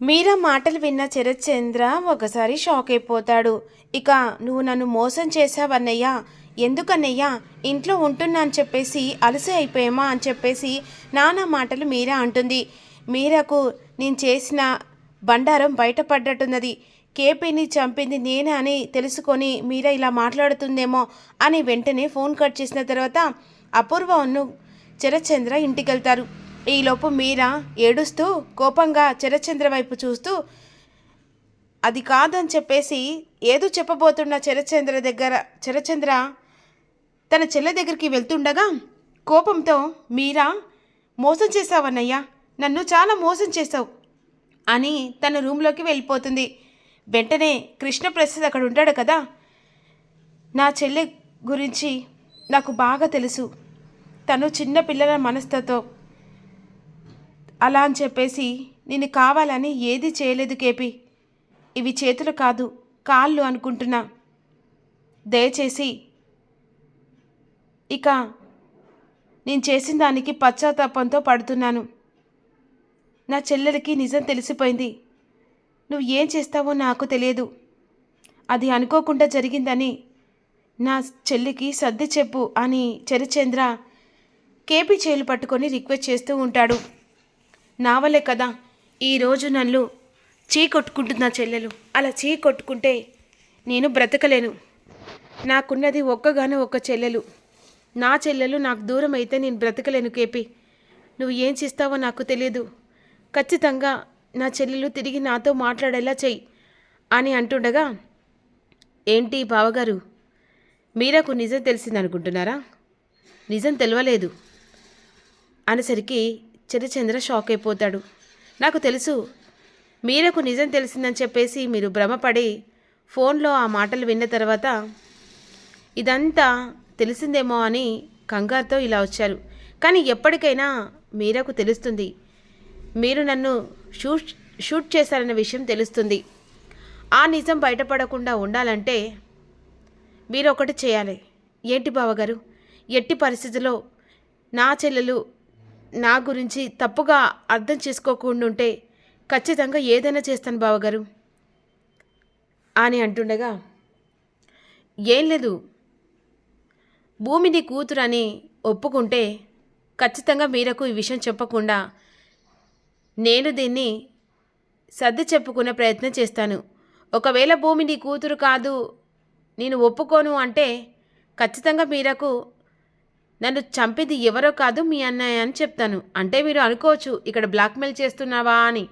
మీరా మాటలు విన్న చరచంద్ర ఒకసారి షాక్ అయిపోతాడు ఇక నువ్వు నన్ను మోసం చేశావన్నయ్యా. ఎందుకన్నయ్యా? ఇంట్లో ఉంటున్నాను అని చెప్పేసి అలసి అయిపోయామా అని చెప్పేసి నానా మాటలు మీరా అంటుంది. మీరాకు నేను చేసిన బండారం బయటపడ్డట్టున్నది. కేపీని చంపింది నేనే అని తెలుసుకొని మీరా ఇలా మాట్లాడుతుందేమో అని వెంటనే ఫోన్ కట్ చేసిన తర్వాత అపూర్వను చరచంద్ర ఇంటికి వెళ్తారు ఈలోపు మీరా ఏడుస్తూ కోపంగా చరచంద్ర వైపు చూస్తూ అది కాదని చెప్పేసి ఏదో చెప్పబోతున్న చరచంద్ర దగ్గర చరచంద్ర తన చెల్లె దగ్గరికి వెళ్తుండగా కోపంతో మీరా మోసం చేశావన్నయ్యా నన్ను చాలా మోసం చేశావు అని తన రూమ్లోకి వెళ్ళిపోతుంది. వెంటనే కృష్ణప్రసాద్ అక్కడ ఉంటాడు కదా. నా చెల్లె గురించి నాకు బాగా తెలుసు. తను చిన్న పిల్లల మనస్తత్వం అలా అని చెప్పేసి నేను కావాలని ఏది చేయలేదు కేపి. ఇవి చేతులు కాదు కాళ్ళు అనుకుంటున్నా. దయచేసి ఇక నేను చేసిన దానికి పశ్చాత్తాపంతో పడుతున్నాను. నా చెల్లెలకి నిజం తెలిసిపోయింది. నువ్వు ఏం చేస్తావో నాకు తెలియదు. అది అనుకోకుండా జరిగిందని నా చెల్లికి సర్ది చెప్పు అని చరిచంద్ర కేపీ చేలు పట్టుకొని రిక్వెస్ట్ చేస్తూ ఉంటాడు. నావలే కదా. ఈరోజు నన్ను చీ కొట్టుకుంటుంది నా చెల్లెలు. అలా చీ కొట్టుకుంటే నేను బ్రతకలేను. నాకున్నది ఒక్కగానే ఒక్క చెల్లెలు. నా చెల్లెలు నాకు దూరం అయితే నేను బ్రతకలేను కేపీ. నువ్వు ఏం చేస్తావో నాకు తెలియదు. ఖచ్చితంగా నా చెల్లెలు తిరిగి నాతో మాట్లాడేలా చెయ్యి అని అంటుండగా ఏంటి బావగారు? మీరకు నిజం తెలిసిందనుకుంటున్నారా? నిజం తెలియలేదు అనేసరికి చరిచంద్ర షాక్ అయిపోతాడు. నాకు తెలుసు మీరకు నిజం తెలిసిందని చెప్పేసి మీరు భ్రమపడి ఫోన్లో ఆ మాటలు విన్న తర్వాత ఇదంతా తెలిసిందేమో అని కంగారుతో ఇలా వచ్చారు. కానీ ఎప్పటికైనా మీరకు తెలుస్తుంది. మీరు నన్ను షూట్ షూట్ చేశారన్న విషయం తెలుస్తుంది. ఆ నిజం బయటపడకుండా ఉండాలంటే మీరు ఒకటి చేయాలి. ఏంటి బావగారు? ఎట్టి పరిస్థితుల్లో నా చెల్లెలు నా గురించి తప్పుగా అర్థం చేసుకోకుండా ఉంటే ఖచ్చితంగా ఏదైనా చేస్తాను బావగారు. అని అంటుండగా ఏం లేదు. భూమిని కూతురు అని ఒప్పుకుంటే ఖచ్చితంగా మీరకు ఈ విషయం చెప్పకుండా నేను దీన్ని సర్ది చెప్పుకునే ప్రయత్నం చేస్తాను. ఒకవేళ భూమి నీ కూతురు కాదు నేను ఒప్పుకోను అంటే ఖచ్చితంగా మీరకు నన్ను చంపింది ఎవరో కాదు మీ అన్నయ్య అని చెప్తాను. అంటే మీరు అనుకోవచ్చు ఇక్కడ బ్లాక్మెయిల్ చేస్తున్నావా అని.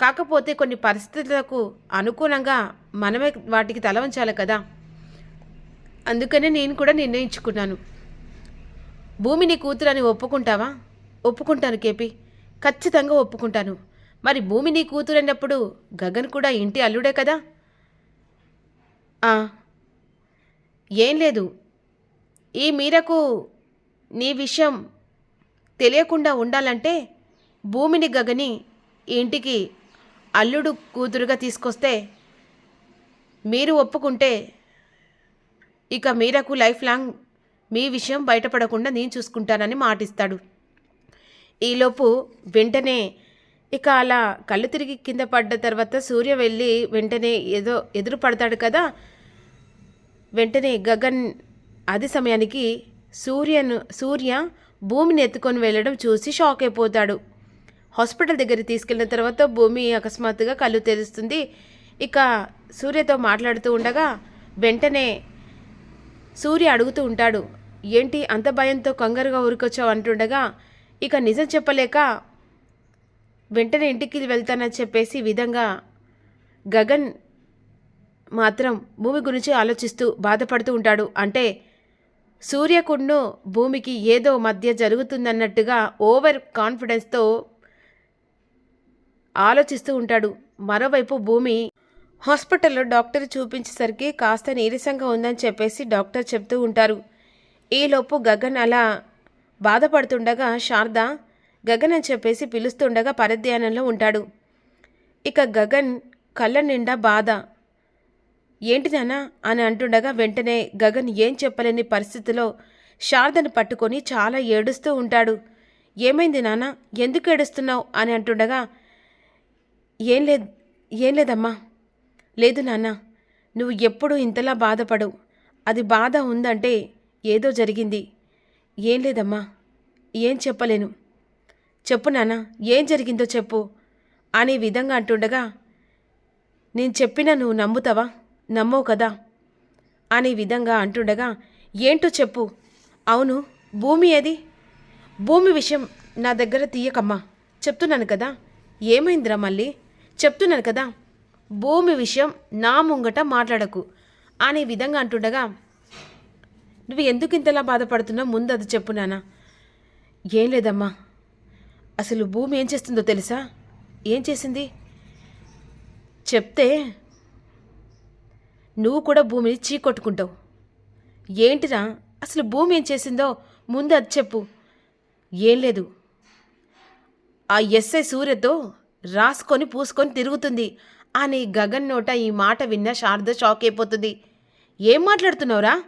కాకపోతే కొన్ని పరిస్థితులకు అనుకూలంగా మనమే వాటికి తల వంచాలి కదా. అందుకనే నేను కూడా నిర్ణయించుకున్నాను. భూమి నీ కూతురని ఒప్పుకుంటావా? ఒప్పుకుంటాను కేపీ. ఖచ్చితంగా ఒప్పుకుంటాను. మరి భూమి నీ కూతురు గగన్ కూడా ఇంటి అల్లుడే కదా? ఏం లేదు. ఈ మీరకు నీ విషయం తెలియకుండా ఉండాలంటే భూమిని గగని ఇంటికి అల్లుడు కూతురుగా తీసుకొస్తే మీరు ఒప్పుకుంటే ఇక మీరకు లైఫ్ లాంగ్ మీ విషయం బయటపడకుండా నేను చూసుకుంటానని మాటిస్తాడు. ఈలోపు వెంటనే ఇక అలా కళ్ళు తిరిగి కింద పడ్డ తర్వాత సూర్య వెళ్ళి వెంటనే ఏదో ఎదురు పడతాడు కదా? వెంటనే గగన్ అది సమయానికి సూర్యను సూర్య భూమిని ఎత్తుకొని వెళ్ళడం చూసి షాక్ అయిపోతాడు. హాస్పిటల్ దగ్గరికి తీసుకెళ్ళిన తర్వాత భూమి అకస్మాత్తుగా కళ్ళు తెరుస్తుంది. ఇక సూర్యతో మాట్లాడుతూ ఉండగా వెంటనే సూర్య అడుగుతూ ఉంటాడు ఏంటి అంత భయంతో కంగారుగా ఊరికొచ్చావు? అంటుండగా ఇక నిజం చెప్పలేక వెంటనే ఇంటికి వెళ్తానని చెప్పేసి విధంగా గగన్ మాత్రం భూమి గురించి ఆలోచిస్తూ బాధపడుతూ ఉంటాడు. అంటే సూర్యకుండ్ను భూమికి ఏదో మధ్య జరుగుతుందన్నట్టుగా ఓవర్ కాన్ఫిడెన్స్తో ఆలోచిస్తూ ఉంటాడు. మరోవైపు భూమి హాస్పిటల్లో డాక్టర్ చూపించేసరికి కాస్త నీరసంగా ఉందని చెప్పేసి డాక్టర్ చెప్తూ ఉంటారు. ఈలోపు గగన్ అలా బాధపడుతుండగా శారద గగన్ అని చెప్పేసి పిలుస్తుండగా పరధ్యానంలో ఉంటాడు. ఇక గగన్ కళ్ళ నిండా బాధ ఏంటి నాన్న అని అంటుండగా వెంటనే గగన్ ఏం చెప్పలేని పరిస్థితిలో శారదను పట్టుకొని చాలా ఏడుస్తూ ఉంటాడు. ఏమైంది నాన్న? ఎందుకు ఏడుస్తున్నావు? అని అంటుండగా ఏం లేదు ఏం లేదమ్మా. లేదు నాన్న నువ్వు ఎప్పుడూ ఇంతలా బాధపడవు. అది బాధ ఉందంటే ఏదో జరిగింది. ఏం లేదమ్మా ఏం చెప్పలేను. చెప్పు నాన్న ఏం జరిగిందో చెప్పు అనే విధంగా అంటుండగా నేను చెప్పినా నువ్వు నమ్ముతావా? నమ్మవు కదా? అనే విధంగా అంటుండగా ఏంటో చెప్పు. అవును భూమి ఏది? భూమి విషయం నా దగ్గర తీయకమ్మా. చెప్తున్నాను కదా. ఏమైందిరా మళ్ళీ? చెప్తున్నాను కదా. భూమి విషయం నా ముంగట మాట్లాడకు. అనే విధంగా అంటుండగా నువ్వు ఎందుకు ఇంతలా బాధపడుతున్నావు? ముందు అది చెప్పు నాన్న. ఏం లేదమ్మా. అసలు భూమి ఏం చేస్తుందో తెలుసా? ఏం చేసింది? చెప్తే నువ్వు కూడా భూమిని చీకొట్టుకుంటావు. ఏంటిరా? అసలు భూమి ఏం చేసిందో ముందు అది చెప్పు. ఏం లేదు. ఆ ఎస్ఐ సూర్యతో రాసుకొని పూసుకొని తిరుగుతుంది. అని గగన్ నోట ఈ మాట విన్న శారద షాక్ అయిపోతుంది. ఏం మాట్లాడుతున్నావురా?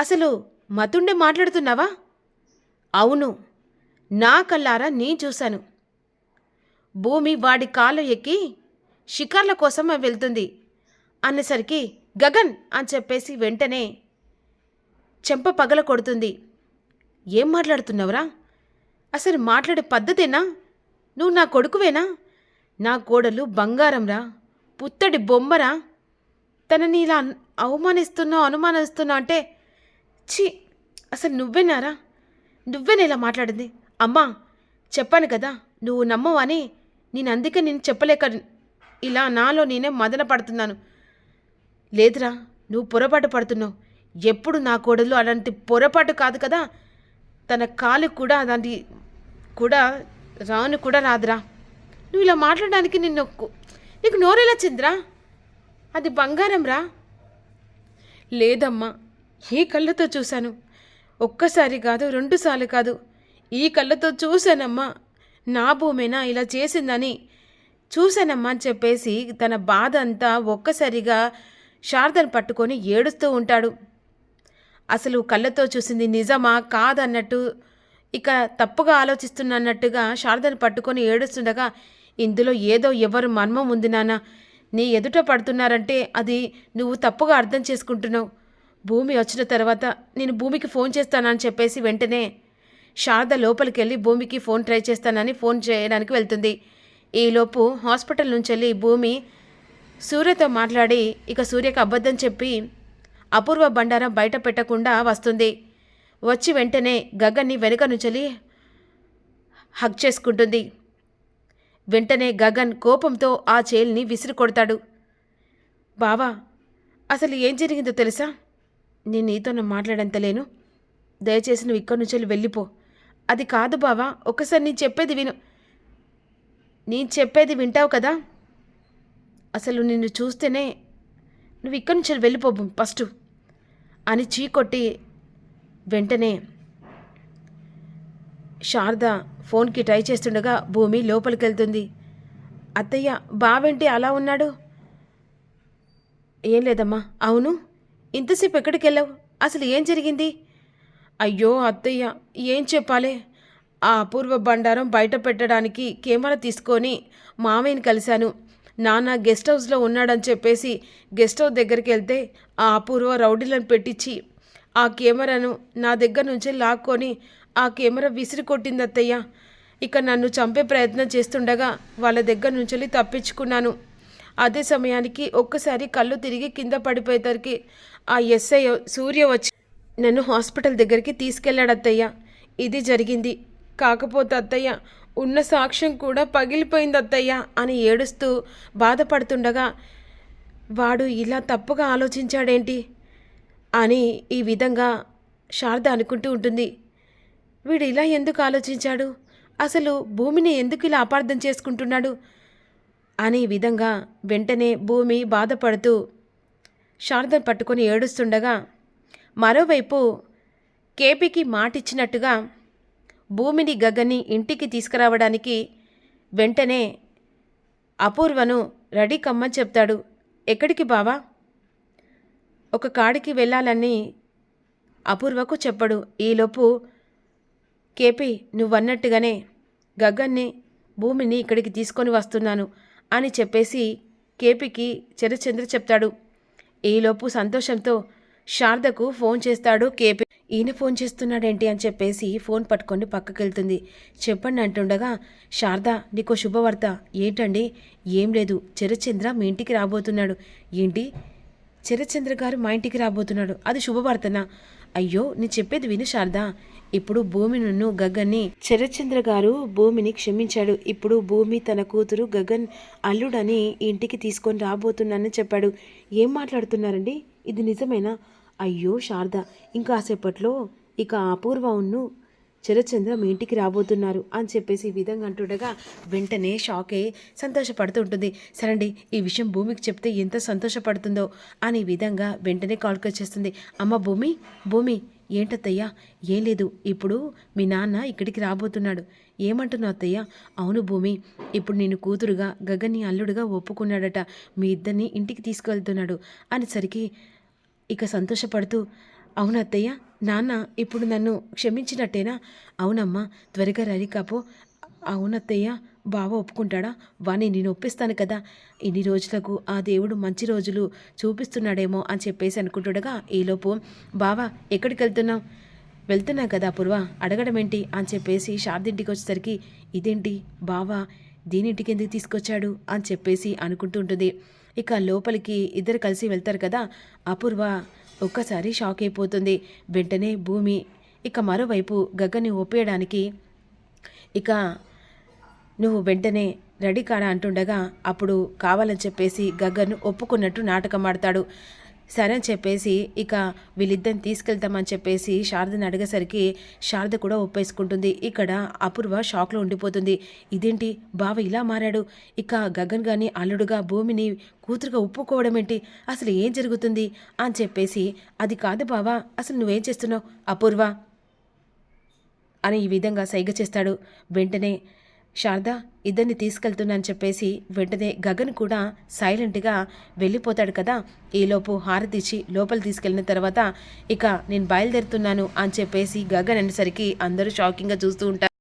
అసలు మతుండే మాట్లాడుతున్నావా? అవును. నా కల్లారా నీ చూశాను. భూమి వాడి కాలు ఎక్కి షికార్ల కోసం వెళ్తుంది. అనేసరికి గగన్ అని చెప్పేసి వెంటనే చెంప పగల కొడుతుంది. ఏం మాట్లాడుతున్నావురా? అసలు మాట్లాడే పద్ధతేనా? నువ్వు నా కొడుకువేనా? నా కోడలు బంగారంరా పుత్తడి బొమ్మరా. తనని ఇలా అవమానిస్తున్నావు అనుమానిస్తున్నావు అంటే ఛీ అసలు నువ్వేనారా? నువ్వేనా ఇలా మాట్లాడింది? అమ్మా చెప్పాను కదా నువ్వు నమ్మవని నేను అందుకే నేను చెప్పలేక ఇలా నాలో నేనే మదన పడుతున్నాను. లేదురా నువ్వు పొరపాటు పడుతున్నావు. ఎప్పుడు నా కోడలు అలాంటి పొరపాటు కాదు కదా? తన కాలు కూడా అలాంటి కూడా రాను కూడా రాదురా. నువ్వు ఇలా మాట్లాడడానికి నిన్ను నీకు నోరెలా చిందిరా అది బంగారం రా లేదమ్మా ఈ కళ్ళతో చూశాను. ఒక్కసారి కాదు రెండుసార్లు కాదు. ఈ కళ్ళతో చూశానమ్మా నా భూమేనా ఇలా చేసిందని చూశానమ్మా అని చెప్పేసి తన బాధ అంతా ఒక్కసారిగా శారదను పట్టుకొని ఏడుస్తూ ఉంటాడు. అసలు కళ్ళతో చూసింది నిజమా కాదన్నట్టు ఇక తప్పుగా ఆలోచిస్తున్నట్టుగా శారదను పట్టుకొని ఏడుస్తుండగా ఇందులో ఏదో ఎవరు మర్మం ఉంది నాన్న. నీ ఎదుట పడుతున్నారంటే అది నువ్వు తప్పుగా అర్థం చేసుకుంటున్నావు. భూమి వచ్చిన తర్వాత నేను భూమికి ఫోన్ చేస్తానని చెప్పేసి వెంటనే శారద లోపలికి వెళ్ళి భూమికి ఫోన్ ట్రై చేస్తానని ఫోన్ చేయడానికి వెళ్తుంది. ఈలోపు హాస్పిటల్ నుంచి వెళ్ళి భూమి సూర్యతో మాట్లాడి ఇక సూర్యకు అబద్ధం చెప్పి అపూర్వ బండారం బయట పెట్టకుండా వస్తుంది. వచ్చి వెంటనే గగన్ని వెనుక నుంచెలి హగ్ చేసుకుంటుంది. వెంటనే గగన్ కోపంతో ఆ చేల్ని విసిరి కొడతాడు. బావా అసలు ఏం జరిగిందో తెలుసా? నేను నీతో మాట్లాడంతలేను దయచేసి నువ్వు ఇక్కడి నుంచి వెళ్ళిపో. అది కాదు బావా ఒకసారి నేను చెప్పేది విను. నేను చెప్పేది వింటావు కదా? అసలు నిన్ను చూస్తేనే నువ్వు ఇక్కడి నుంచి వెళ్ళిపో ఫస్ట్. అని చీకొట్టి వెంటనే శారద ఫోన్కి ట్రై చేస్తుండగా భూమి లోపలికి వెళ్తుంది అత్తయ్య బావేంటి అలా ఉన్నాడు? ఏం లేదమ్మా. అవును? ఇంతసేపు ఎక్కడికి వెళ్ళావు అసలు ఏం జరిగింది? అయ్యో అత్తయ్య ఏం చెప్పాలి? ఆ అపూర్వ బండారం బయట పెట్టడానికి కెమెరా తీసుకొని మామయ్యని కలిశాను. నాన్న గెస్ట్ హౌస్లో ఉన్నాడని చెప్పేసి గెస్ట్ హౌస్ దగ్గరికి వెళ్తే ఆ అపూర్వ రౌడీలను పెట్టించి ఆ కెమెరాను నా దగ్గర నుంచి లాక్కొని ఆ కెమెరా విసిరి కొట్టింది అత్తయ్య. ఇక నన్ను చంపే ప్రయత్నం చేస్తుండగా వాళ్ళ దగ్గర నుంచి తప్పించుకున్నాను. అదే సమయానికి ఒక్కసారి కళ్ళు తిరిగి కింద పడిపోయేసరికి ఆ ఎస్ఐ సూర్య వచ్చి నన్ను హాస్పిటల్ దగ్గరికి తీసుకెళ్ళాడు అత్తయ్య ఇది జరిగింది. కాకపోతే అత్తయ్య ఉన్న సాక్ష్యం కూడా పగిలిపోయింది అత్తయ్య అని ఏడుస్తూ బాధపడుతుండగా వాడు ఇలా తప్పుగా ఆలోచించాడేంటి? అని ఈ విధంగా శారద అనుకుంటూ ఉంటుంది. వీడు ఇలా ఎందుకు ఆలోచించాడు? అసలు భూమిని ఎందుకు ఇలా అపార్థం చేసుకుంటున్నాడు? అనే విధంగా వెంటనే భూమి బాధపడుతూ శారదను పట్టుకొని ఏడుస్తుండగా మరోవైపు కేపీకి మాటిచ్చినట్టుగా భూమిని గగన్ని ఇంటికి తీసుకురావడానికి వెంటనే అపూర్వను రెడీ కమ్మని చెప్తాడు. ఎక్కడికి బావా? ఒక కాడికి వెళ్ళాలని అపూర్వకు చెప్పడు. ఈలోపు కేపీ నువ్వన్నట్టుగానే గగన్ని భూమిని ఇక్కడికి తీసుకొని వస్తున్నాను అని చెప్పేసి కేపీకి చరచంద్ర చెప్తాడు. ఈలోపు సంతోషంతో శారదకు ఫోన్ చేస్తాడు కేపీ. ఈయన ఫోన్ చేస్తున్నాడేంటి అని చెప్పేసి ఫోన్ పట్టుకొని పక్కకెళ్తుంది. చెప్పండి అంటుండగా శారద నీకో శుభవార్త. ఏంటండి? ఏం లేదు. చరచంద్ర మీ ఇంటికి రాబోతున్నాడు. ఏంటి? చరచంద్ర గారు మా ఇంటికి రాబోతున్నాడు. అది శుభవార్తనా? అయ్యో నేను చెప్పేది విను శారదా. ఇప్పుడు భూమి నన్ను గగన్ని చరచంద్ర గారు భూమిని క్షమించాడు. ఇప్పుడు భూమి తన కూతురు గగన్ అల్లుడని ఇంటికి తీసుకొని రాబోతున్నానని చెప్పాడు. ఏం మాట్లాడుతున్నారండి? ఇది నిజమేనా? అయ్యో శారద ఇంకాసేపట్లో ఇక అపూర్వ చరచంద్ర మీ ఇంటికి రాబోతున్నారు అని చెప్పేసి ఈ విధంగా అంటుండగా వెంటనే షాక్ అయ్యి సంతోషపడుతూ ఉంటుంది. సరండి ఈ విషయం భూమికి చెప్తే ఎంత సంతోషపడుతుందో అని ఈ విధంగా వెంటనే కాల్ వచ్చేస్తుంది. అమ్మ భూమి భూమి ఏంటత్తయ్యా? ఏం లేదు ఇప్పుడు మీ నాన్న ఇక్కడికి రాబోతున్నాడు. ఏమంటున్నావు అత్తయ్య? అవును భూమి ఇప్పుడు నేను కూతురుగా గగన్ని అల్లుడుగా ఒప్పుకున్నాడట. మీ ఇద్దరిని ఇంటికి తీసుకువెళ్తున్నాడు అనేసరికి ఇక సంతోషపడుతూ అవునత్తయ్య నాన్న ఇప్పుడు నన్ను క్షమించినట్టేనా? అవునమ్మా త్వరగా రరికాపో కాపో. అవునత్తయ్య బావ ఒప్పుకుంటాడా? వాణ్ణి నేను ఒప్పిస్తాను కదా. ఇన్ని రోజులకు ఆ దేవుడు మంచి రోజులు చూపిస్తున్నాడేమో అని చెప్పేసి అనుకుంటుండగా ఈలోపు బావా ఎక్కడికి వెళ్తున్నావు? వెళ్తున్నా కదా పూర్వ అడగడం ఏంటి అని చెప్పేసి శారదింటికి వచ్చేసరికి ఇదేంటి బావా దీనింటికి ఎందుకు తీసుకొచ్చాడు? అని చెప్పేసి అనుకుంటూ ఉంటుంది. ఇక లోపలికి ఇద్దరు కలిసి వెళ్తారు కదా. అపూర్వ ఒక్కసారి షాక్ అయిపోతుంది. వెంటనే భూమి ఇక మరోవైపు గగ్గని ఒప్పేయడానికి ఇక నువ్వు వెంటనే రెడీ కాడా అంటుండగా అప్పుడు కావాలని చెప్పేసి గగ్గర్ను ఒప్పుకున్నట్టు నాటకం ఆడతాడు. సరే అని చెప్పేసి ఇక వీళ్ళిద్దరిని తీసుకెళ్తామని చెప్పేసి శారదని అడిగేసరికి శారద కూడా ఒప్పేసుకుంటుంది. ఇక్కడ అపూర్వ షాక్లో ఉండిపోతుంది. ఇదేంటి? బావ ఇలా మారాడు. ఇక గగన్ గాని అల్లుడుగా భూమిని కూతురుగా ఒప్పుకోవడం ఏంటి? అసలు ఏం జరుగుతుంది? అని చెప్పేసి అది కాదు బావా అసలు నువ్వేం చేస్తున్నావు? అపూర్వ అని ఈ విధంగా సైగ చేస్తాడు. వెంటనే శారద ఇద్దరిని తీసుకెళ్తున్నాను చెప్పేసి వెంటనే గగన్ కూడా సైలెంట్గా వెళ్ళిపోతాడు కదా. ఈలోపు హారతిచ్చి లోపల తీసుకెళ్ళిన తర్వాత ఇక నేను బయలుదేరుతున్నాను అని చెప్పేసి గగన్ అనేసరికి అందరూ షాకింగ్గా చూస్తూ ఉంటారు.